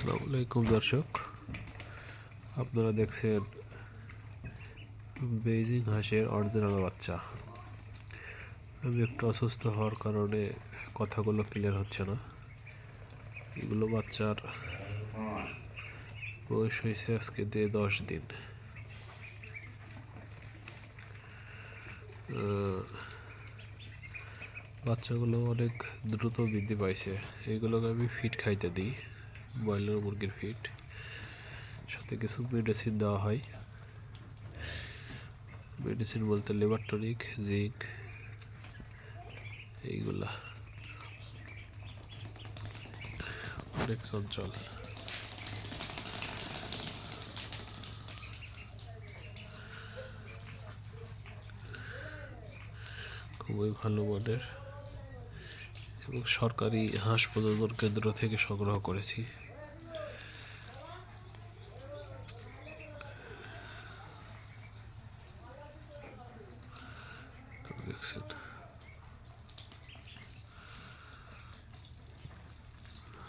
আসসালামু আলাইকুম দর্শক। আপনারা দেখছেন বেইজিং হাঁসের অরিজিনাল বাচ্চা। আমি একটু অসুস্থ হওয়ার কারণে কথাগুলো ক্লিয়ার হচ্ছে না। এগুলো বাচ্চার বয়স হয়েছে আজকে দিয়ে দশ দিন। বাচ্চাগুলো অনেক দ্রুত বৃদ্ধি পাইছে। এগুলোকে আমি ফিট খাইতে দিই। ব্রয়লার মুরগির ফিট সাথে কিছু মেডিসিন দেওয়া হয়। মেডিসিন বলতে লেবার টনিক জিঙ্ক এইগুলা। অনেক চঞ্চল। খুবই ভালো মানের সরকারি হাসপাতাল কেন্দ্র থেকে সংগ্রহ করেছি। দেখছেন।